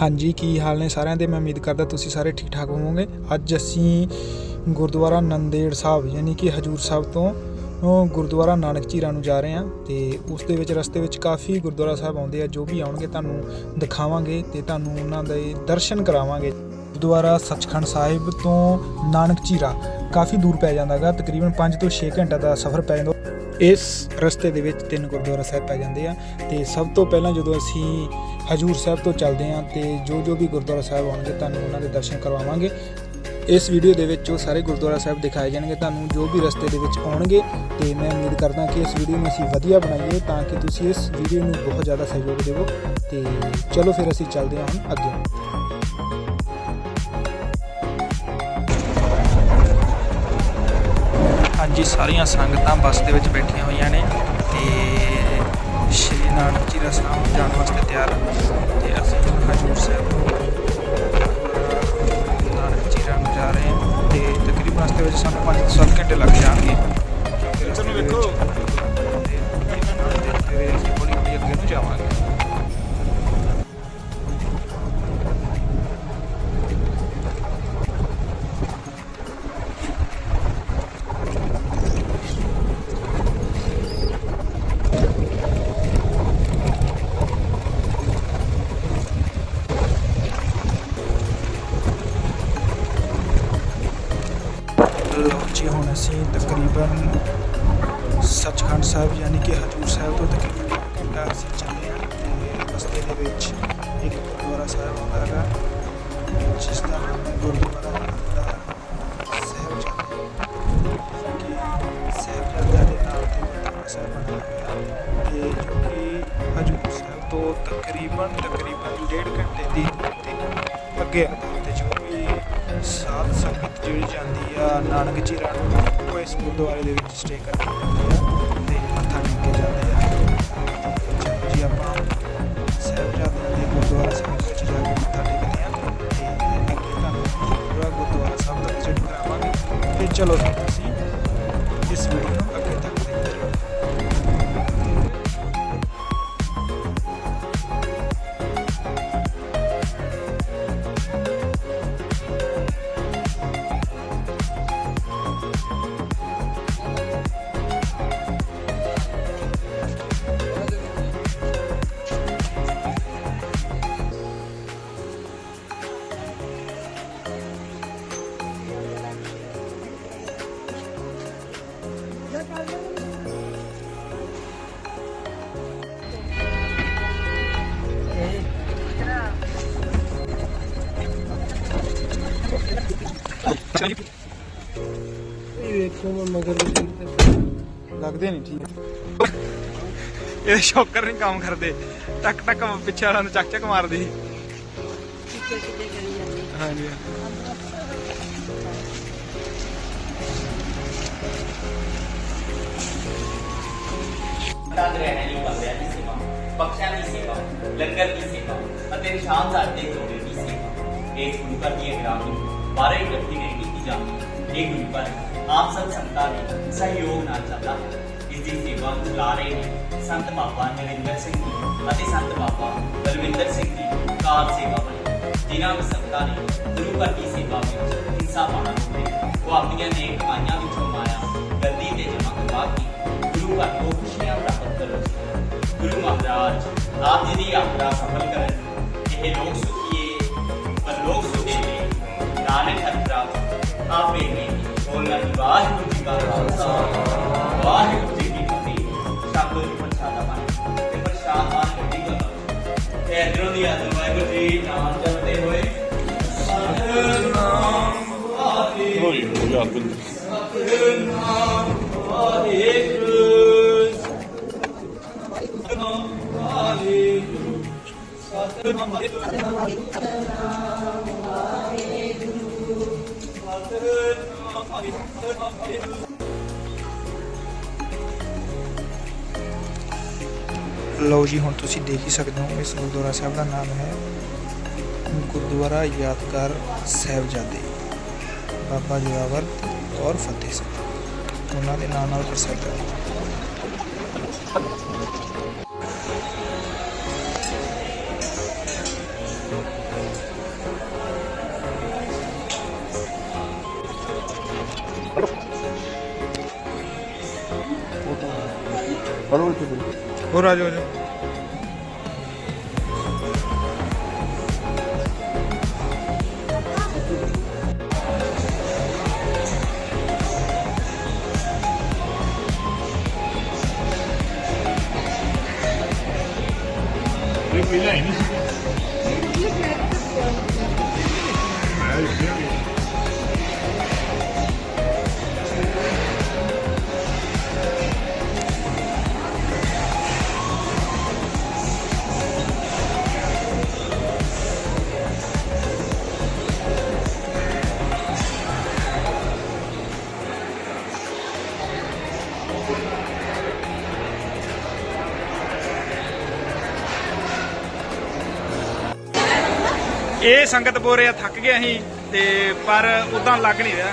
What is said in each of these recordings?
ਹਾਂਜੀ, ਕੀ ਹਾਲ ਨੇ ਸਾਰਿਆਂ ਦੇ? ਮੈਂ ਉਮੀਦ ਕਰਦਾ ਤੁਸੀਂ ਸਾਰੇ ਠੀਕ ਠਾਕ ਹੋਵੋਗੇ। ਅੱਜ ਅਸੀਂ ਗੁਰਦੁਆਰਾ ਨੰਦੇੜ ਸਾਹਿਬ, ਯਾਨੀ ਕਿ ਹਜੂਰ ਸਾਹਿਬ ਤੋਂ ਗੁਰਦੁਆਰਾ ਨਾਨਕ ਝੀਰਾ ਨੂੰ ਜਾ ਰਹੇ ਹਾਂ ਤੇ ਉਸ ਦੇ ਵਿੱਚ, ਰਸਤੇ ਵਿੱਚ ਕਾਫੀ ਗੁਰਦੁਆਰਾ ਸਾਹਿਬ ਆਉਂਦੇ ਆ, ਜੋ ਵੀ ਆਉਣਗੇ ਤੁਹਾਨੂੰ ਦਿਖਾਵਾਂਗੇ ਤੇ ਤੁਹਾਨੂੰ ਉਹਨਾਂ ਦੇ ਦਰਸ਼ਨ ਕਰਾਵਾਂਗੇ। ਗੁਰਦੁਆਰਾ ਸੱਚਖੰਡ ਸਾਹਿਬ ਤੋਂ ਨਾਨਕ ਝੀਰਾ ਕਾਫੀ ਦੂਰ ਪੈ ਜਾਂਦਾਗਾ, ਤਕਰੀਬਨ 5 ਤੋਂ 6 ਘੰਟਾ ਦਾ ਸਫ਼ਰ ਪੈ ਜਾਂਦਾ। ਇਸ ਰਸਤੇ ਦੇ ਵਿੱਚ ਤਿੰਨ ਗੁਰਦੁਆਰਾ ਸਾਹਿਬ ਪੈ ਜਾਂਦੇ ਆ ਤੇ ਸਭ ਤੋਂ ਪਹਿਲਾਂ ਜਦੋਂ ਅਸੀਂ ਹਜੂਰ ਸਾਹਿਬ ਤੋਂ ਚੱਲਦੇ ਆ ਤੇ ਜੋ ਜੋ ਵੀ ਗੁਰਦੁਆਰਾ ਸਾਹਿਬ ਆਉਣਗੇ, ਤੁਹਾਨੂੰ ਉਹਨਾਂ ਦੇ ਦਰਸ਼ਨ ਕਰਵਾਵਾਂਗੇ। ਇਸ ਵੀਡੀਓ ਦੇ ਵਿੱਚ ਉਹ ਸਾਰੇ ਗੁਰਦੁਆਰਾ ਸਾਹਿਬ ਦਿਖਾਏ ਜਾਣਗੇ, ਤੁਹਾਨੂੰ ਜੋ ਵੀ ਰਸਤੇ ਦੇ ਵਿੱਚ ਆਉਣਗੇ ਤੇ ਮੈਂ ਉਮੀਦ ਕਰਦਾ ਕਿ ਇਸ ਵੀਡੀਓ ਨੂੰ ਅਸੀਂ ਵਧੀਆ ਬਣਾਈਏ ਤਾਂ ਕਿ ਤੁਸੀਂ ਇਸ ਵੀਡੀਓ ਨੂੰ ਬਹੁਤ ਜ਼ਿਆਦਾ ਸਹਿਯੋਗ ਦਿਵੋ ਤੇ ਚਲੋ ਫਿਰ ਅਸੀਂ ਚੱਲਦੇ ਹਾਂ ਹੁਣ ਅੱਗੇ। ਹਾਂਜੀ ਸਾਰੀਆਂ ਸੰਗਤਾਂ ਬੱਸ ਦੇ ਵਿੱਚ ਬੈਠੀਆਂ ਹੋਈਆਂ ਨੇ ਤੇ ਸ਼੍ਰੀ ਨਾਨਕ ਜੀ ਦਾ ਸਾਹਿਬ ਜਾਣ ਵਾਸਤੇ ਤਿਆਰ ਤੇ ਅਸੀਂ ਹਜੂਰ ਸਾਹਿਬ ਨਾਨਕ ਜੀ ਨੂੰ ਜਾ ਰਹੇ ਹਾਂ ਤੇ ਤਕਰੀਬਨ ਰਸਤੇ ਵਿੱਚ ਸਾਨੂੰ 5-7 ਘੰਟੇ ਲੱਗ ਜਾਣਗੇ। ਇੱਧਰ ਨੂੰ ਵੇਖੋ। ਤੇ ਅਸੀਂ ਹੌਲੀ ਅੱਗੇ ਨੂੰ ਜਾਵਾਂਗੇ। ਤੋਂ ਤਕਰੀਬਨ ਤਕਰੀਬਨ ਡੇਢ ਘੰਟੇ ਦੀ ਤਿੰਨ ਤੇ ਅੱਗੇ ਆਉਂਦਾ ਤੇ ਜੋ ਵੀ ਸਾਧ ਸੰਗਤ ਜਿਹੜੀ ਜਾਂਦੀ ਆ, ਨਾਨਕ ਜੀ ਨੂੰ ਉਹ ਇਸ ਗੁਰਦੁਆਰੇ ਦੇ ਵਿੱਚ ਸਟੇ ਕਰਕੇ ਜਾਂਦੇ ਆ ਤੇ ਮੱਥਾ ਟੇਕ ਕੇ ਜਾਂਦੇ ਆ। ਚਲੋ ਜੀ, ਆਪਾਂ ਸਾਹਿਬਜ਼ਾਦਿਆਂ ਦੇ ਗੁਰਦੁਆਰਾ ਸਾਹਿਬ ਵਿੱਚ ਜਾ ਕੇ ਮੱਥਾ ਟੇਕਦੇ ਆ ਤੇ ਅੱਗੇ ਤੁਹਾਨੂੰ ਪੂਰਾ ਗੁਰਦੁਆਰਾ ਸਾਹਿਬ ਦਾ ਵਿਜ਼ਿਟ ਕਰਾਵਾਂਗੇ। ਤੇ ਚਲੋ ਫਿਰ ਇਹ ਸ਼ੌਕਰ ਨਹੀਂ ਕੰਮ ਕਰਦੇ। ਟਕ ਟਕ ਪਿੱਛੇ ਵਾਲਾ ਨੂੰ ਚੱਕ ਚੱਕ ਮਾਰਦੇ। ਹਾਂਜੀ। ਤੰਗ ਰਹਿਣ ਲਈ ਬੰਦਿਆਂ ਦੀ ਸੇਵਾ ਬਖਸ਼ਿਆਂ ਦੀ ਸੇਵਾ, ਲੰਗਰ ਦੀ ਸੇਵਾ ਅਤੇ ਨਿਸ਼ਾਨ ਸਾਹਿਬ ਜੋੜੇ ਦੀ ਸੇਵਾ। ਇਸ ਗੁਰੂ ਘਰ ਦੀ ਗ੍ਰਾਮੀ ਬਾਰੇ ਇਕੱਠੀ ਨਹੀਂ ਕੀਤੀ ਜਾਂਦੀ। ਇਹ ਗੁਰੂ ਘਰ ਆਪ ਸਭ ਸੰਗਤਾਂ ਦੇ ਸਹਿਯੋਗ ਨਾਲ ਚੱਲਦਾ ਹੈ। ਦੀ ਸੇਵਾ ਚਲਾ ਰਹੇ ਨੇ ਸੰਤ ਬਾਬਾ ਨਰਿੰਦਰ ਸਿੰਘ ਜੀ ਅਤੇ ਸੰਤ ਬਾਬਾ ਬਲਵਿੰਦਰ ਸਿੰਘ ਜੀ ਕਾਰ ਸੇਵਾ ਵਾਲੇ ਜਿਨ੍ਹਾਂ ਨੂੰ ਸੰਗਤਾਂ ਨੇ ਗੁਰੂ ਘਰ ਦੀ ਸੇਵਾ ਵਿੱਚ ਹਿੱਸਾ ਪਾਉਣਾ ਹੋਵੇ ਉਹ ਆਪਣੀਆਂ ਨੇਕ ਕਮਾਈਆਂ ਵਿੱਚੋਂ ਮਾਇਆ ਗੱਦੀ ਤੇ ਜਮ੍ਹਾਂ ਕਰਵਾ ਕੇ ਗੁਰੂ ਘਰ ਤੋਂ ਖੁਸ਼ੀਆਂ ਪ੍ਰਾਪਤ ਕਰੋ ਗੁਰੂ ਮਹਾਰਾਜ ਆਪ ਜੀ ਦੀ ਯਾਤਰਾ ਸਫਲ ਕਰਨ ਇਹ ਲੋਕ ਸੁਖੀਏ ਪਰ ਲੋਕ ਸੁਖੀਏ ਨਾਨਕ ਹਰ ਪ੍ਰਾਪਤ ਆਪੇ ਨੇ ਬੋਲਣਾ ਦੀ ਵਾਹਿਗੁਰੂ ਜੀ ਕਾ ਖਾਲਸਾ ਇਧਰੋਂ ਦੀ ਆਦਰ ਵਾਹਿਗੁਰੂ ਜੀ ਨਾਮ ਜਪਦੇ ਹੋਏ ਸਤਿਨਾਮ ਵਾਹਿਗੁਰੂ ਸਤਿਨਾਮ ਵਾਹਿਗੁਰੂ ਸਤਿਨਾਮ ਵਾਹਿਗੁਰੂ ਸਤਿਨਾਮ ਵਾਹਿਗੁਰੂ ਲਓ ਜੀ, ਹੁਣ ਤੁਸੀਂ ਦੇਖ ਹੀ ਸਕਦੇ ਹੋ ਇਸ ਗੁਰਦੁਆਰਾ ਸਾਹਿਬ ਦਾ ਨਾਮ ਹੈ ਗੁਰਦੁਆਰਾ ਯਾਦਗਾਰ ਸਾਹਿਬਜ਼ਾਦੇ। ਬਾਬਾ ਜੋਰਾਵਰ ਔਰ ਫਤਿਹ ਸਿੰਘ। ਉਹਨਾਂ ਦੇ ਨਾਮ ਨਾਲ ਪ੍ਰਸਿੱਧ ਹੈ। ਹੋਰ ਆ ਜਾਓ ਇਹ ਸੰਗਤ ਬੋਰੇ ਰਿਹਾ ਥੱਕ ਗਿਆ ਅਸੀਂ ਤੇ ਪਰ ਉਦਾਂ ਲੱਗ ਨਹੀਂ ਰਿਹਾ।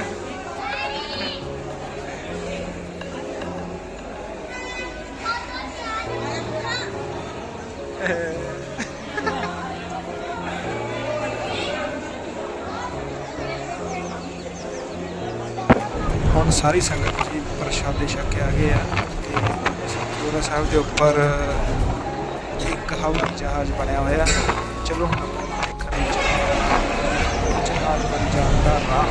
ਹੁਣ ਸਾਰੀ ਸੰਗਤ ਪ੍ਰਸ਼ਾਦੇ ਛਕ ਕੇ ਆ ਗਏ ਆ ਤੇ ਗੁਰੂ ਸਾਹਿਬ ਦੇ ਉੱਪਰ ਇੱਕ ਹਵਾਈ ਜਹਾਜ਼ ਬਣਿਆ ਹੋਇਆ। ਚਲੋ ਹੁਣ ਆਪਾਂ ਦੇਖਣ ਜਹਾਜ਼ ਬਣ ਜਾਣ ਦਾ ਰਾਹ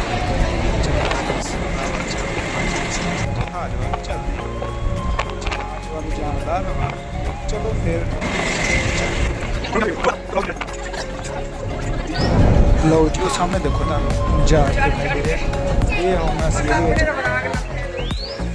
ਜਹਾਜ਼ ਵੱਲ ਚੱਲਦੇ ਜਹਾਜ਼ ਵੱਲ ਜਾਣ ਦਾ ਰਾਹ। ਚਲੋ ਫਿਰ। ਲਓ ਜੀ ਸਾਹਮਣੇ ਦੇਖੋ ਤੁਹਾਨੂੰ। ਜਹਾਜ਼ ਦਿਖਾਈ ਦੇ ਰਿਹਾ ਇਹ ਹੋਣਾ ਸੀ। ਇਹਦੇ ਵਿੱਚ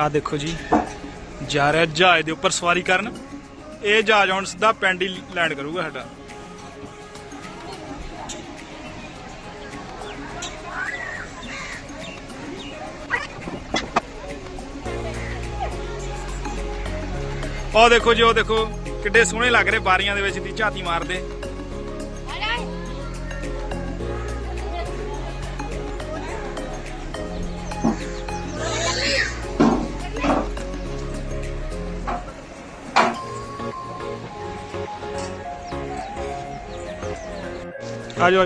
ਆ ਦੇਖੋ ਜੀ, ਜਾ ਰਿਹਾ ਜਹਾਜ਼ ਦੇ ਉੱਪਰ ਸਵਾਰੀ ਕਰਨ। ਇਹ ਜਹਾਜ਼ ਹੁਣ ਸਿੱਧਾ ਪਿੰਡ ਹੀ ਲੈਂਡ ਕਰੂਗਾ ਸਾਡਾ। ਉਹ ਦੇਖੋ ਜੀ ਉਹ ਦੇਖੋ, ਕਿੱਡੇ ਸੋਹਣੇ ਲੱਗ ਰਹੇ ਬਾਰੀਆਂ ਦੇ ਵਿੱਚ ਦੀ ਝਾਤੀ ਮਾਰਦੇ। ਆ ਜਾਓ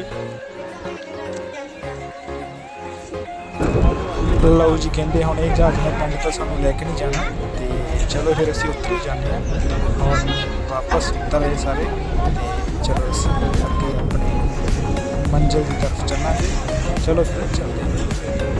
ਲਓ ਜੀ, ਕਹਿੰਦੇ ਹੁਣ ਇਹ ਜਹਾਜ਼ ਨੇ ਪਿੰਡ ਤੋਂ ਸਾਨੂੰ ਲੈ ਕੇ ਨਹੀਂ ਜਾਣਾ। ਤੇ ਚਲੋ ਫਿਰ ਅਸੀਂ ਉੱਥੇ ਹੀ ਜਾਂਦੇ ਹਾਂ। ਹੁਣ ਵਾਪਸ ਉਤਰੇ ਸਾਰੇ। ਤੇ ਚਲੋ ਅਸੀਂ ਅੱਗੇ ਆਪਣੀ ਮੰਜ਼ਿਲ ਦੀ ਤਰਫ ਚੱਲਾਂਗੇ। ਚਲੋ ਫਿਰ ਚੱਲਦੇ ਹਾਂ।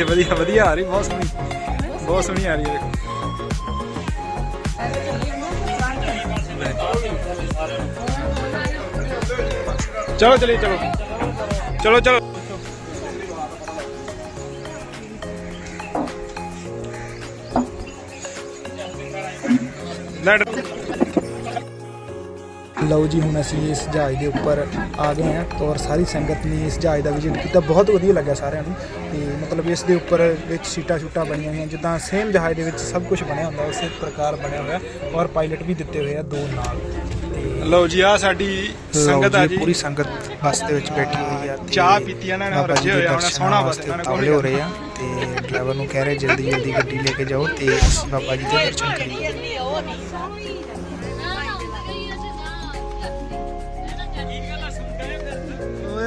ਵਧੀਆ ਵਧੀਆ ਵਧੀਆ, ਆ ਰਹੀ ਬਹੁਤ ਸੋਹਣੀ ਬਹੁਤ ਸੋਹਣੀ ਆ ਰਹੀ ਹੈ, ਦੇਖੋ। ਚਲੋ ਚਲੀਏ ਚਲੋ। ਚਲੋ ਚਲੋ। ਲੈਟ ਲਓ ਜੀ ਹੁਣ ਅਸੀਂ ਇਸ ਜਹਾਜ਼ ਦੇ ਉੱਪਰ ਆ ਗਏ ਹਾਂ ਔਰ ਸਾਰੀ ਸੰਗਤ ਨੇ ਇਸ ਜਹਾਜ਼ ਦਾ ਵਿਜ਼ਿਟ ਕੀਤਾ। ਬਹੁਤ ਵਧੀਆ ਲੱਗਿਆ ਸਾਰਿਆਂ ਨੂੰ ਤੇ ਮਤਲਬ ਇਸ ਦੇ ਉੱਪਰ ਵਿੱਚ ਸੀਟਾਂ ਸ਼ੂਟਾਂ ਬਣੀਆਂ ਹੋਈਆਂ ਜਿੱਦਾਂ ਸੇਮ ਜਹਾਜ਼ ਦੇ ਵਿੱਚ ਸਭ ਕੁਝ ਬਣਿਆ ਹੁੰਦਾ ਉਸੇ ਪ੍ਰਕਾਰ ਬਣਿਆ ਹੋਇਆ ਔਰ ਪਾਇਲਟ ਵੀ ਦਿੱਤੇ ਹੋਏ ਆ ਦੋ ਨਾਲ। ਲਓ ਜੀ ਆ ਸਾਡੀ ਸੰਗਤ ਆ ਜੀ ਪੂਰੀ ਸੰਗਤ ਬੱਸ ਦੇ ਵਿੱਚ ਬੈਠੀ ਹੋਈ ਆ ਚਾਹ ਪੀਤੀ ਇਹਨਾਂ ਨੇ ਰੱਜੇ ਹੋਏ ਆ ਸੋਹਣਾ ਬੱਸ ਇਹਨਾਂ ਨੇ ਕੋਈ ਹੋ ਰਹੇ ਆ ਤੇ ਡਰਾਈਵਰ ਨੂੰ ਕਹਿ ਰਹੇ ਜਲਦੀ ਜਲਦੀ ਗੱਡੀ ਲੈ ਕੇ ਜਾਓ ਤੇ ਬਾਬਾ ਜੀ ਦੇ ਦਰਸ਼ਨ ਕਰੀਏ।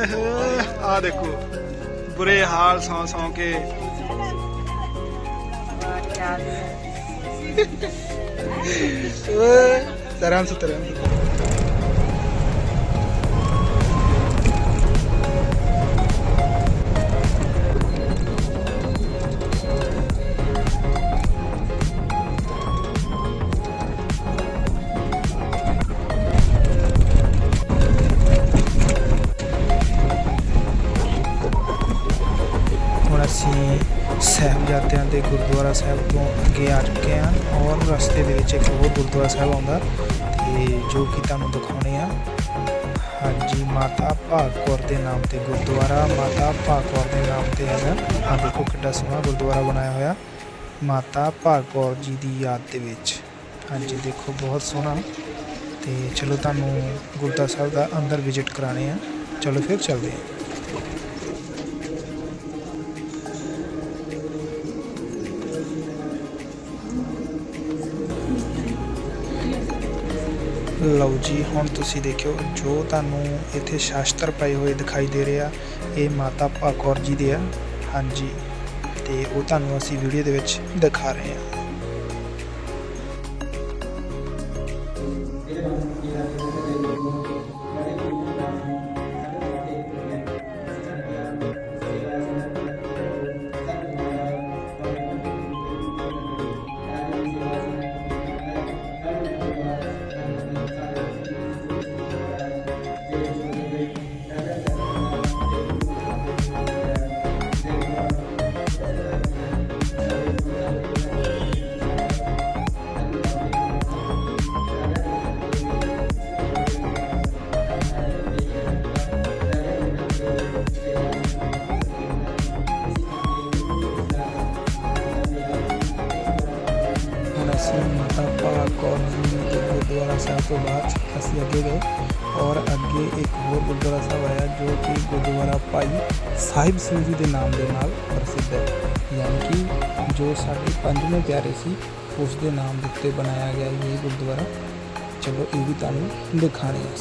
ਆ ਦੇਖੋ ਬੁਰੇ ਹਾਲ ਸੌ ਸੌ ਕੇ। ਓਏ ਤਰਾਂ ਸੇ ਗੁਰਦੁਆਰਾ ਮਾਤਾ ਭਾਗਕੌਰ ਦੇ ਨਾਮ ਤੇ ਹੈਗਾ ਆ ਦੇਖੋ ਕਿੱਡਾ ਸੋਹਣਾ ਗੁਰਦੁਆਰਾ ਬਣਾਇਆ ਹੋਇਆ। ਮਾਤਾ ਭਾਗਕੌਰ ਜੀ ਦੀ ਯਾਦ ਦੇ ਵਿੱਚ। ਹਾਂਜੀ, ਦੇਖੋ ਬਹੁਤ ਸੋਹਣਾ। ਤੇ ਚਲੋ ਤੁਹਾਨੂੰ ਗੁਰਦੁਆਰਾ ਸਾਹਿਬ ਦਾ ਅੰਦਰ ਵਿਜ਼ਿਟ ਕਰਾਣੇ ਆ। ਚਲੋ ਫਿਰ ਚੱਲਦੇ ਹਾਂ ਲਓ ਜੀ, ਹੁਣ ਤੁਸੀਂ ਦੇਖਿਓ, ਜੋ ਤੁਹਾਨੂੰ ਇੱਥੇ ਸ਼ਾਸਤਰ ਪਏ ਹੋਏ ਦਿਖਾਈ ਦੇ ਰਹੇ ਆ, ਇਹ ਮਾਤਾ ਭਾਗੌਰ ਜੀ ਦੇ ਆ। ਹਾਂਜੀ, ਤੇ ਉਹ ਤੁਹਾਨੂੰ ਅਸੀਂ ਵੀਡੀਓ ਦੇ ਵਿੱਚ ਦਿਖਾ ਰਹੇ ਹਾਂ ਭਾਗੌਰ ਜੀ ਦੇ ਗੁਰਦੁਆਰਾ ਸਾਹਿਬ ਤੋਂ ਬਾਅਦ ਅਸੀਂ ਅੱਗੇ ਗਏ ਔਰ ਅੱਗੇ ਇੱਕ ਹੋਰ ਗੁਰਦੁਆਰਾ ਸਾਹਿਬ ਆਇਆ ਜੋ ਕਿ ਗੁਰਦੁਆਰਾ ਭਾਈ ਸਾਹਿਬ ਸਿੰਘ ਜੀ ਦੇ ਨਾਮ ਦੇ ਨਾਲ ਪ੍ਰਸਿੱਧ ਹੈ। ਯਾਨੀ ਕਿ ਜੋ ਸਾਡੇ ਪੰਜਵੇਂ ਪਿਆਰੇ ਸੀ, ਉਸ ਦੇ ਨਾਮ ਦੇ ਉੱਤੇ ਬਣਾਇਆ ਗਿਆ ਇਹ ਗੁਰਦੁਆਰਾ। ਚਲੋ ਇਹ ਵੀ ਤੁਹਾਨੂੰ ਦਿਖਾਣੇ ਆ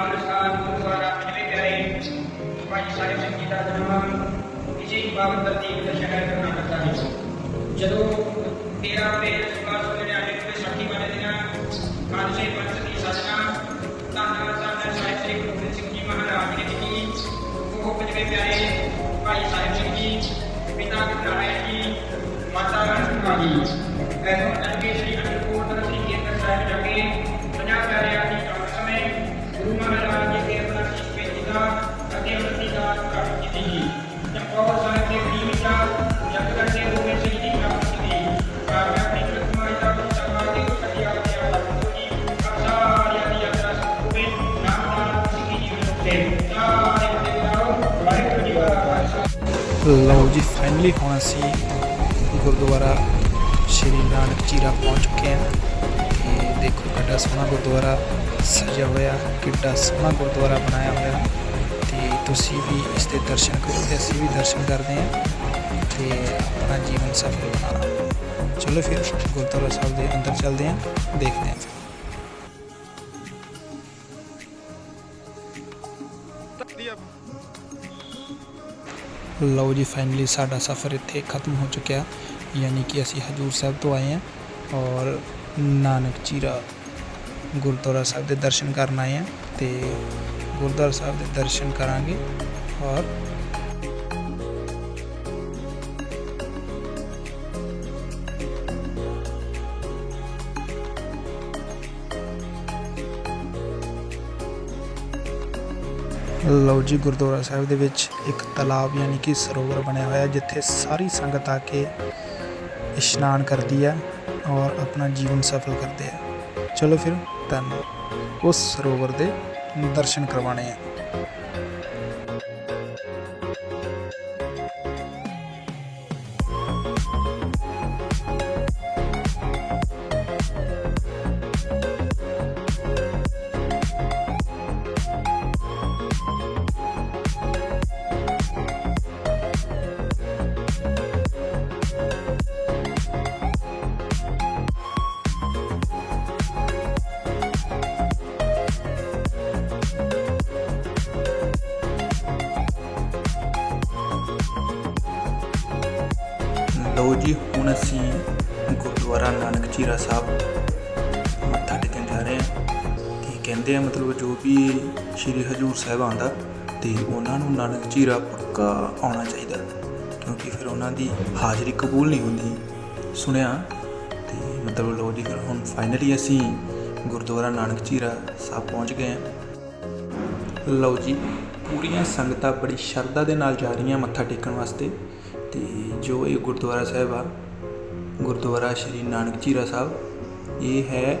ਅਸੀਂ ਇਹ ਬਾਦਸ਼ਾਹ ਪਿਆਰੇ ਭਾਈ ਸਾਹਿਬ ਸਿੰਘ ਜੀ ਦਾ ਜਨਮ ਵਿਜੇ ਬਾਬਤ ਤਰਤੀਬ ਦਾ ਸ਼ਹਿਰ ਕਰਨਾਟਕ ਦਾ ਹੈ ਜਦੋਂ 13 ਅਪ੍ਰੈਲ 1699 ਨੂੰ ਵਿਸਾਖੀ ਵਾਲੇ ਦਿਨ ਕਾਲਜੇ ਪੰਥ ਦੀ ਸਾਜਨਾ ਧੰਨ ਧੰਨ ਸਾਹਿਬ ਸ੍ਰੀ ਗੁਰੂ ਗੋਬਿੰਦ ਸਿੰਘ ਜੀ ਮਹਾਰਾਜ ਨੇ ਕੀਤੀ ਉਹ ਪੰਜਵੇਂ ਪਿਆਰੇ ਭਾਈ ਸਾਹਿਬ ਸਿੰਘ ਜੀ ਪਿਤਾ ਗੁਰਨਾਰਾਇਣ ਜੀ ਮਾਤਾ ਰਾਣੀ ਐਸੋ ਅਨੰਦੇ ਸ੍ਰੀ ਲਓ ਜੀ ਫਾਈਨਲੀ ਹੁਣ ਅਸੀਂ ਗੁਰਦੁਆਰਾ ਸ਼੍ਰੀ ਨਾਨਕ ਚੀਰਾ ਪਹੁੰਚ ਚੁੱਕੇ ਹਾਂ। ਤੇ ਦੇਖੋ ਕਿੱਡਾ ਸੋਹਣਾ ਗੁਰਦੁਆਰਾ ਸਜਿਆ ਹੋਇਆ, ਕਿੱਡਾ ਸੋਹਣਾ ਗੁਰਦੁਆਰਾ ਬਣਾਇਆ ਹੋਇਆ। ਤੇ ਤੁਸੀਂ ਵੀ ਇਸ ਦੇ ਦਰਸ਼ਨ ਕਰੋ ਤੇ ਅਸੀਂ ਵੀ ਦਰਸ਼ਨ ਕਰਦੇ ਹਾਂ ਤੇ ਆਪਣਾ ਜੀਵਨ ਸਫਲ ਬਣਾਉਣਾ ਚਲੋ ਫਿਰ, ਗੁਰਦੁਆਰਾ ਸਾਹਿਬ ਦੇ ਅੰਦਰ ਚੱਲਦੇ ਹਾਂ, ਦੇਖਦੇ ਹਾਂ ਫਿਰ। ਲਓ ਜੀ ਫਾਈਨਲੀ ਸਾਡਾ ਸਫ਼ਰ ਇੱਥੇ ਖਤਮ ਹੋ ਚੁੱਕਿਆ। ਯਾਨੀ ਕਿ ਅਸੀਂ ਹਜੂਰ ਸਾਹਿਬ ਤੋਂ ਆਏ ਹਾਂ ਔਰ ਨਾਨਕ ਚੀਰਾ ਗੁਰਦੁਆਰਾ ਸਾਹਿਬ ਦੇ ਦਰਸ਼ਨ ਕਰਨ ਆਏ ਹਾਂ ਤੇ ਗੁਰਦੁਆਰਾ ਸਾਹਿਬ ਦੇ ਦਰਸ਼ਨ ਕਰਾਂਗੇ ਔਰ ਲਓ ਜੀ, ਗੁਰਦੁਆਰਾ ਸਾਹਿਬ ਦੇ ਵਿੱਚ ਇੱਕ ਤਲਾਬ ਯਾਨੀ ਕਿ ਸਰੋਵਰ ਬਣਿਆ ਹੋਇਆ, ਜਿੱਥੇ ਸਾਰੀ ਸੰਗਤ ਆ ਕੇ ਇਸ਼ਨਾਨ ਕਰਦੀ ਹੈ ਔਰ ਆਪਣਾ ਜੀਵਨ ਸਫਲ ਕਰਦੇ ਆ ਚਲੋ ਫਿਰ ਤੁਹਾਨੂੰ ਉਸ ਸਰੋਵਰ ਦੇ ਦਰਸ਼ਨ ਕਰਵਾਣੇ ਆ ਲਓ ਜੀ, ਹੁਣ ਅਸੀਂ ਗੁਰਦੁਆਰਾ ਨਾਨਕ ਚੀਰਾ ਸਾਹਿਬ ਮੱਥਾ ਟੇਕਣ ਜਾ ਰਹੇ ਹਾਂ। ਤੇ ਕਹਿੰਦੇ ਆ, ਮਤਲਬ ਜੋ ਵੀ ਸ਼੍ਰੀ ਹਜੂਰ ਸਾਹਿਬ ਆਉਂਦਾ ਤੇ ਉਹਨਾਂ ਨੂੰ ਨਾਨਕ ਚੀਰਾ ਪੱਕਾ ਆਉਣਾ ਚਾਹੀਦਾ, ਕਿਉਂਕਿ ਫਿਰ ਉਹਨਾਂ ਦੀ ਹਾਜ਼ਰੀ ਕਬੂਲ ਨਹੀਂ ਹੁੰਦੀ। ਸੁਣਿਆ? ਤੇ ਮਤਲਬ ਲੋ ਜੀ ਫਿਰ ਹੁਣ ਫਾਈਨਲੀ ਅਸੀਂ ਗੁਰਦੁਆਰਾ ਨਾਨਕ ਝੀਰਾ ਸਾਹਿਬ ਪਹੁੰਚ ਗਏ ਹਾਂ। ਲਓ ਜੀ, ਪੂਰੀਆਂ ਸੰਗਤਾਂ ਬੜੀ ਸ਼ਰਧਾ ਦੇ ਨਾਲ ਜਾ ਰਹੀਆਂ ਮੱਥਾ ਟੇਕਣ ਵਾਸਤੇ, ਤੇ ਜੋ ਇਹ ਗੁਰਦੁਆਰਾ ਸਾਹਿਬ ਆ, ਗੁਰਦੁਆਰਾ ਸ਼੍ਰੀ ਨਾਨਕ ਜ਼ੀਰਾ ਸਾਹਿਬ, ਇਹ ਹੈ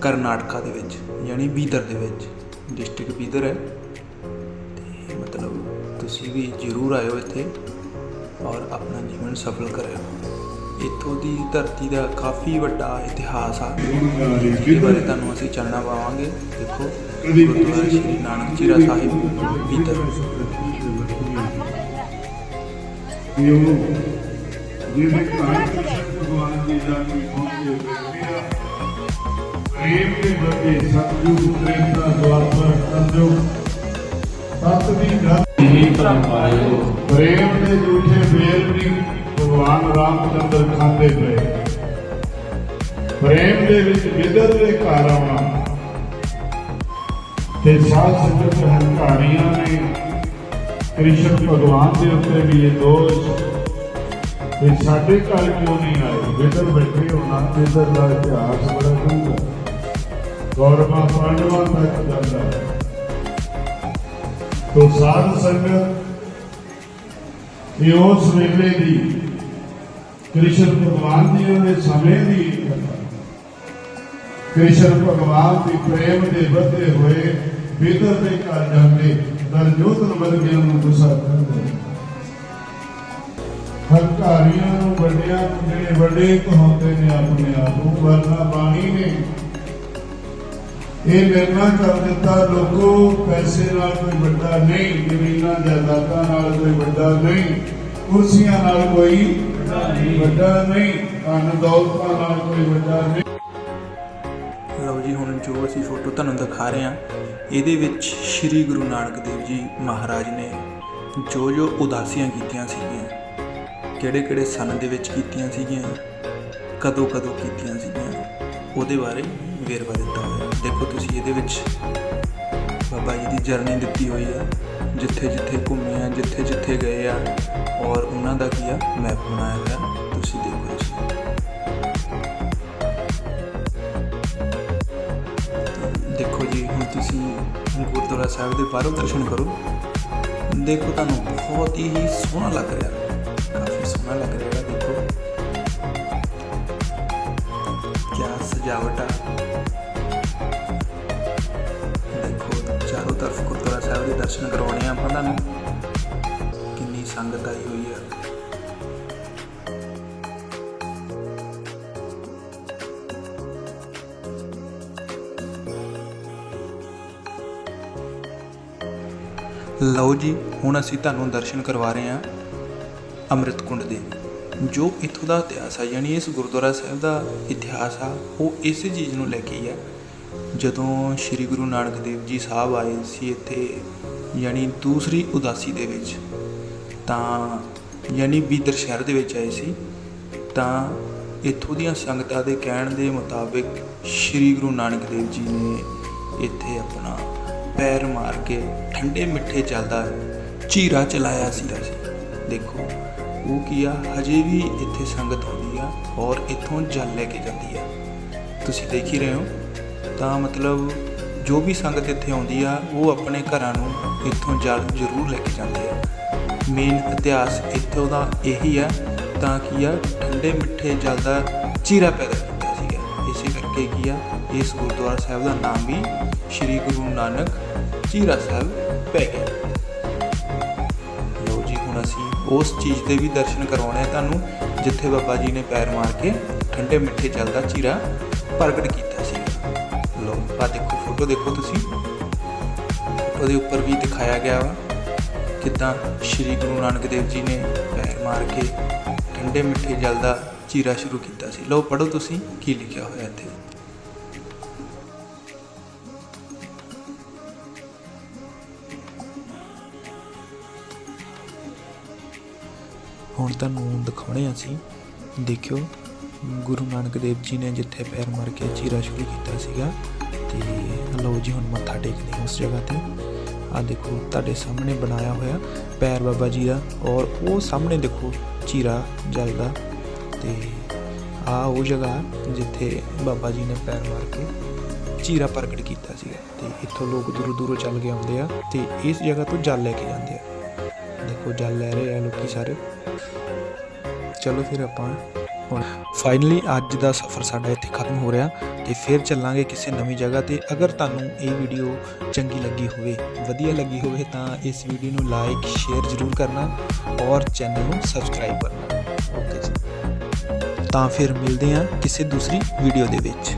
ਕਰਨਾਟਕਾ ਦੇ ਵਿੱਚ, ਯਾਨੀ ਬੀਦਰ ਦੇ ਵਿੱਚ ਡਿਸਟ੍ਰਿਕਟ ਬੀਦਰ ਹੈ। ਤੇ ਮਤਲਬ ਤੁਸੀਂ ਵੀ ਜ਼ਰੂਰ ਆਇਓ ਇੱਥੇ ਔਰ ਆਪਣਾ ਜੀਵਨ ਸਫਲ ਕਰਿਓ। ਇੱਥੋਂ ਦੀ ਧਰਤੀ ਦਾ ਕਾਫੀ ਵੱਡਾ ਇਤਿਹਾਸ ਆ ਜਿਹਦੇ ਬਾਰੇ ਤੁਹਾਨੂੰ ਅਸੀਂ ਚਾਨਣਾ ਪਾਵਾਂਗੇ। ਦੇਖੋ, ਗੁਰਦੁਆਰਾ ਸ਼੍ਰੀ ਨਾਨਕ ਜੀਰਾ ਸਾਹਿਬ, ਬੀਦਰ। ਜੋ ਜਿਹਦੇ ਘਰ ਕ੍ਰਿਸ਼ਨ ਭਗਵਾਨ ਦੀ ਜਾਨੀ ਪਹੁੰਚੇ ਬੇਟਿਆ ਪ੍ਰੇਮ ਦੇ ਬੱਗੇ ਸਤਿਗੁਰੂ ਪ੍ਰੇਮ ਦਾ ਦਵਾਰ ਕਰਜੋ ਸਤ ਦੀ ਗੱਲ ਹੀ ਧਰਮ ਪਾਇਓ ਪ੍ਰੇਮ ਦੇ ਝੂਠੇ ਵੇਲ ਵੀ ਭਗਵਾਨ ਰਾਮਚੰਦਰ ਖਾਂਦੇ ਪਏ ਪ੍ਰੇਮ ਦੇ ਵਿੱਚ ਵਿਦਰ ਦੇ ਘਰ ਆਉਣਾ ਤੇ ਸਾਧ ਸੰਗਤ ਹੰਕਾਰੀਆਂ ਨੇ ਕ੍ਰਿਸ਼ਨ ਭਗਵਾਨ ਦੇ ਉੱਤੇ ਵੀ ਇਹ ਦੋਸ਼ ਤੇ ਸਾਡੇ ਘਰ ਕਿਉਂ ਨਹੀਂ ਆਏ? ਜਿੱਧਰ ਬੈਠੇ ਹੋਣਾ ਵਿਦਰ ਦਾ ਇਤਿਹਾਸ ਬੜਾ ਡੂੰਘਾ ਗੌਰਵਾਂ ਪਾਂਡਵਾਂ ਤੱਕ ਜਾਂਦਾ ਤੋ ਸਾਧ ਸੰਗਤ, ਇਹ ਉਸ ਵੇਲੇ ਦੀ ਕ੍ਰਿਸ਼ਨ ਭਗਵਾਨ ਜੀ ਉਹਦੇ ਸਮੇਂ ਦੀ ਕ੍ਰਿਸ਼ਨ ਭਗਵਾਨ ਦੀ ਪ੍ਰੇਮ ਦੇ ਵਧੇ ਹੋਏ ਵਿਦਰ ਦੇ ਘਰ ਜਾਂਦੇ ਦਰਜੋਤਨ ਵਰਗਿਆਂ ਨੂੰ ਗੁੱਸਾ ਕਰਦੇ ਹੰਕਾਰੀਆਂ ਨੂੰ ਵੱਡਿਆਂ ਨੂੰ ਜਿਹੜੇ ਵੱਡੇ ਕਹਾਉਂਦੇ ਨੇ ਆਪਣੇ ਆਪ ਨੂੰ, ਵਰਨਾ ਬਾਣੀ ਨੇ। ਇਹ ਨਿਰਣਾ ਕਰ ਦਿੱਤਾ, ਲੋਕੋ ਪੈਸੇ ਨਾਲ ਕੋਈ ਵੱਡਾ ਨਹੀਂ, ਜ਼ਮੀਨਾਂ ਜਾਇਦਾਦਾਂ ਨਾਲ ਕੋਈ ਵੱਡਾ ਨਹੀਂ, ਕੁਰਸੀਆਂ ਨਾਲ ਕੋਈ ਵੱਡਾ ਨਹੀਂ, ਧਨ ਦੌਲਤਾਂ ਨਾਲ ਕੋਈ ਵੱਡਾ ਨਹੀਂ। ਲਓ ਜੀ, ਹੁਣ ਜੋ ਅਸੀਂ ਫੋਟੋ ਤੁਹਾਨੂੰ ਦਿਖਾ ਰਹੇ ਹਾਂ, ਇਹਦੇ ਵਿੱਚ ਸ੍ਰੀ ਗੁਰੂ ਨਾਨਕ ਦੇਵ ਜੀ ਮਹਾਰਾਜ ਨੇ ਜੋ ਜੋ ਉਦਾਸੀਆਂ ਕੀਤੀਆਂ ਸੀਗੀਆਂ। ਕਿਹੜੇ ਕਿਹੜੇ ਸਨ ਦੇ ਵਿੱਚ ਕੀਤੀਆਂ ਸੀਗੀਆਂ? ਕਦੋਂ ਕਦੋਂ ਕੀਤੀਆਂ ਸੀਗੀਆਂ? ਉਹਦੇ ਬਾਰੇ ਵੇਰਵਾ ਦਿੱਤਾ ਹੋਇਆ ਦੇਖੋ ਤੁਸੀਂ ਇਹਦੇ ਵਿੱਚ। ਬਾਬਾ ਜੀ ਦੀ ਜਰਨੀ ਦਿੱਤੀ ਹੋਈ ਆ ਜਿੱਥੇ ਜਿੱਥੇ ਘੁੰਮੇ ਆ ਜਿੱਥੇ ਜਿੱਥੇ ਗਏ ਆ। ਔਰ ਉਹਨਾਂ ਦਾ ਕੀ ਆ? ਮੈਪ ਬਣਾਇਆ ਹੋਇਆ। ਤੁਸੀਂ ਦੇਖੋ ਇਸ ਦੇਖੋ ਜੀ, ਹੁਣ ਤੁਸੀਂ ਗੁਰਦੁਆਰਾ ਸਾਹਿਬ ਦੇ ਬਾਹਰੋਂ ਦਰਸ਼ਨ ਕਰੋ। ਦੇਖੋ ਤੁਹਾਨੂੰ ਬਹੁਤ ਹੀ ਸੋਹਣਾ ਲੱਗ ਰਿਹਾ। ਲੱਗ ਰਿਹਾ ਹੈ, ਦੇਖੋ ਕੀ ਸਜਾਵਟ ਆ ਦੇਖੋ ਚਾਰੋਂ ਤਰਫ ਗੁਰਦੁਆਰਾ ਸਾਹਿਬ ਦੇ ਦਰਸ਼ਨ ਕਰਵਾਉਣੇ ਆਪਾਂ ਤੁਹਾਨੂੰ ਕਿੰਨੀ ਸੰਗਤ ਆਈ ਹੋਈ ਆ ਲਓ ਜੀ ਹੁਣ ਅਸੀਂ ਤੁਹਾਨੂੰ ਦਰਸ਼ਨ ਕਰਵਾ ਰਹੇ ਹਾਂ ਅੰਮ੍ਰਿਤ ਕੁੰਡ ਦੇ ਜੋ ਇੱਥੋਂ ਦਾ ਇਤਿਹਾਸ ਆ, ਯਾਨੀ ਇਸ ਗੁਰਦੁਆਰਾ ਸਾਹਿਬ ਦਾ ਇਤਿਹਾਸ ਆ, ਉਹ ਇਸ ਚੀਜ਼ ਨੂੰ ਲੈ ਕੇ ਹੀ ਆ। ਜਦੋਂ ਸ੍ਰੀ ਗੁਰੂ ਨਾਨਕ ਦੇਵ ਜੀ ਸਾਹਿਬ ਆਏ ਸੀ ਇੱਥੇ, ਯਾਨੀ ਦੂਸਰੀ ਉਦਾਸੀ ਦੇ ਵਿੱਚ, ਤਾਂ ਯਾਨੀ ਬੀਦਰ ਸ਼ਹਿਰ ਦੇ ਵਿੱਚ ਆਏ ਸੀ, ਤਾਂ ਇੱਥੋਂ ਦੀਆਂ ਸੰਗਤਾਂ ਦੇ ਕਹਿਣ ਦੇ ਮੁਤਾਬਿਕ ਸ੍ਰੀ ਗੁਰੂ ਨਾਨਕ ਦੇਵ ਜੀ ਨੇ ਇੱਥੇ ਆਪਣਾ ਪੈਰ ਮਾਰ ਕੇ ਠੰਡੇ ਮਿੱਠੇ ਚੱਲਦਾ ਝੀਰਾ ਚਲਾਇਆ ਸੀ ਦੇਖੋ ਉਹ ਕੀ ਆ? ਹਜੇ ਵੀ ਇੱਥੇ ਸੰਗਤ ਆਉਂਦੀ ਆ ਔਰ ਇੱਥੋਂ ਜਲ ਲੈ ਕੇ ਜਾਂਦੀ ਆ। ਤੁਸੀਂ ਦੇਖ ਹੀ ਰਹੇ ਹੋ। ਤਾਂ ਮਤਲਬ ਜੋ ਵੀ ਸੰਗਤ ਇੱਥੇ ਆਉਂਦੀ ਆ, ਉਹ ਆਪਣੇ ਘਰਾਂ ਨੂੰ ਇੱਥੋਂ ਜਲ ਜ਼ਰੂਰ ਲੈ ਕੇ ਜਾਂਦੇ ਆ। ਮੇਨ ਇਤਿਹਾਸ ਇੱਥੋਂ ਦਾ ਇਹੀ ਆ, ਤਾਂ ਕੀ ਆ? ਠੰਡੇ ਮਿੱਠੇ ਜਲ ਦਾ ਚੀਰਾ ਪੈਦਾ ਕੀਤਾ ਸੀਗਾ। ਇਸੇ ਕਰਕੇ ਕੀ ਆ? ਇਸ ਗੁਰਦੁਆਰਾ ਸਾਹਿਬ ਦਾ ਨਾਮ ਵੀ ਸ੍ਰੀ ਗੁਰੂ ਨਾਨਕ ਚੀਰਾ ਸਾਹਿਬ ਪੈ ਗਿਆ। ਉਸ ਚੀਜ਼ ਦੇ ਵੀ ਦਰਸ਼ਨ ਕਰਵਾਉਣੇ ਆ ਤੁਹਾਨੂੰ, ਜਿੱਥੇ ਬਾਬਾ ਜੀ ਨੇ ਪੈਰ ਮਾਰ ਕੇ ਠੰਡੇ ਮਿੱਠੇ ਜਲ ਦਾ ਚੀਰਾ ਪ੍ਰਗਟ ਕੀਤਾ ਸੀ। ਲਓ ਆ ਦੇਖੋ, ਫੋਟੋ ਦੇਖੋ ਤੁਸੀਂ। ਉਹਦੇ ਉੱਪਰ ਵੀ ਦਿਖਾਇਆ ਗਿਆ ਵਾ, ਕਿਦਾਂ ਸ਼੍ਰੀ ਗੁਰੂ ਨਾਨਕ ਦੇਵ ਜੀ ਨੇ ਪੈਰ ਮਾਰ ਕੇ ਠੰਡੇ ਮਿੱਠੇ ਜਲ ਦਾ ਚੀਰਾ ਸ਼ੁਰੂ ਕੀਤਾ ਸੀ। ਲਓ ਪੜੋ ਤੁਸੀਂ ਕੀ ਲਿਖਿਆ ਹੋਇਆ ਇੱਥੇ। ਹੁਣ ਤੁਹਾਨੂੰ ਦਿਖਾਉਣੇ ਅਸੀਂ। ਦੇਖਿਓ, ਗੁਰੂ ਨਾਨਕ ਦੇਵ ਜੀ ਨੇ ਜਿੱਥੇ ਪੈਰ ਮਾਰ ਕੇ ਚੀਰਾ ਸ਼ੁਰੂ ਕੀਤਾ ਸੀਗਾ, ਤੇ ਲਓ ਜੀ ਹੁਣ ਮੱਥਾ ਟੇਕਦੇ ਹਾਂ ਉਸ ਜਗ੍ਹਾ ਤੇ। ਆ ਦੇਖੋ, ਤੁਹਾਡੇ ਸਾਹਮਣੇ ਬਣਾਇਆ ਹੋਇਆ ਪੈਰ ਬਾਬਾ ਜੀ ਦਾ, ਔਰ ਉਹ ਸਾਹਮਣੇ ਦੇਖੋ ਚੀਰਾ ਜਲਦਾ। ਤੇ ਆ ਉਹ ਜਗ੍ਹਾ ਜਿੱਥੇ ਬਾਬਾ ਜੀ ਨੇ ਪੈਰ ਮਾਰ ਕੇ ਚੀਰਾ ਪ੍ਰਗਟ ਕੀਤਾ ਸੀਗਾ। ਤੇ ਇੱਥੋਂ ਲੋਕ ਦੂਰੋਂ ਦੂਰੋਂ ਚੱਲ ਕੇ ਆਉਂਦੇ ਆ, ਤੇ ਇਸ ਜਗ੍ਹਾ ਤੋਂ ਜਲ ਲੈ ਕੇ ਜਾਂਦੇ ਆ। ਉਹ ਜਲ ਲੈ ਰਹੇ ਆ ਲੋਕੀ ਸਾਰੇ। ਚਲੋ ਫਿਰ ਆਪਾਂ ਹੁਣ ਫਾਈਨਲੀ ਅੱਜ ਦਾ ਸਫ਼ਰ ਸਾਡਾ ਇੱਥੇ ਖਤਮ ਹੋ ਰਿਹਾ ਤੇ ਫਿਰ ਚੱਲਾਂਗੇ ਕਿਸੇ ਨਵੀਂ ਜਗ੍ਹਾ ਤੇ। ਅਗਰ ਤੁਹਾਨੂੰ ਇਹ ਵੀਡੀਓ ਚੰਗੀ ਲੱਗੀ ਹੋਵੇ, ਵਧੀਆ ਲੱਗੀ ਹੋਵੇ ਤਾਂ ਇਸ ਵੀਡੀਓ ਨੂੰ ਲਾਈਕ ਸ਼ੇਅਰ ਜ਼ਰੂਰ ਕਰਨਾ ਔਰ ਚੈਨਲ ਨੂੰ ਸਬਸਕ੍ਰਾਈਬ ਕਰਨਾ। ਓਕੇ ਜੀ। ਤਾਂ ਫਿਰ ਮਿਲਦੇ ਹਾਂ ਕਿਸੇ ਦੂਸਰੀ ਵੀਡੀਓ ਦੇ ਵਿੱਚ।